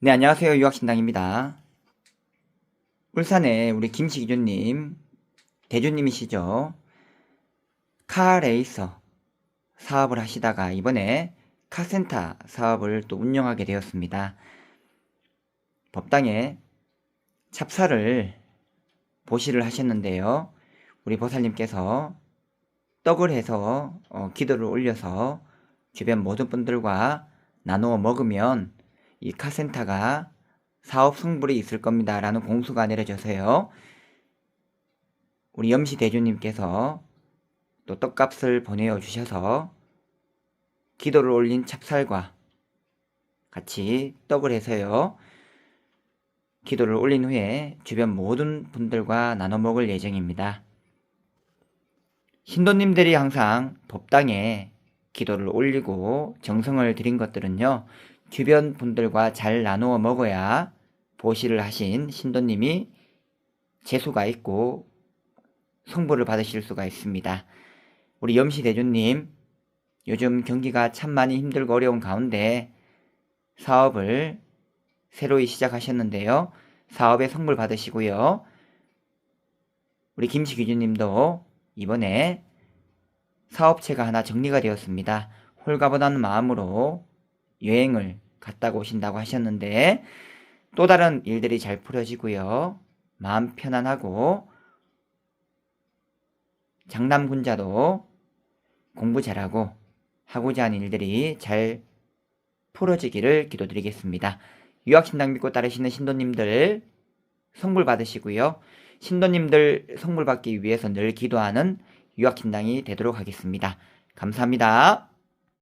네, 안녕하세요. 유학신당입니다. 울산에 우리 김시기준님, 대주님이시죠. 카레이서 사업을 하시다가 이번에 카센터 사업을 또 운영하게 되었습니다. 법당에 찹쌀을 보시를 하셨는데요. 우리 보살님께서 떡을 해서 어, 기도를 올려서 주변 모든 분들과 나누어 먹으면 이 카센터가 사업 성불이 있을 겁니다. 라는 공수가 내려져서요. 우리 염시 대주님께서 또 떡값을 보내어 주셔서 기도를 올린 찹쌀과 같이 떡을 해서요. 기도를 올린 후에 주변 모든 분들과 나눠 먹을 예정입니다. 신도님들이 항상 법당에 기도를 올리고 정성을 드린 것들은요, 주변 분들과 잘 나누어 먹어야 보시를 하신 신도님이 재수가 있고 성부를 받으실 수가 있습니다. 우리 염시대주님, 요즘 경기가 참 많이 힘들고 어려운 가운데 사업을 새로이 시작하셨는데요. 사업에 성불 받으시고요. 우리 김시기주님도 이번에 사업체가 하나 정리가 되었습니다. 홀가분한 마음으로 여행을 갔다가 오신다고 하셨는데 또 다른 일들이 잘 풀어지고요. 마음 편안하고 장남군자도 공부 잘하고 하고자 하는 일들이 잘 풀어지기를 기도드리겠습니다. 유학신당 믿고 따르시는 신도님들 성불 받으시고요. 신도님들 성불 받기 위해서 늘 기도하는 유학신당이 되도록 하겠습니다. 감사합니다.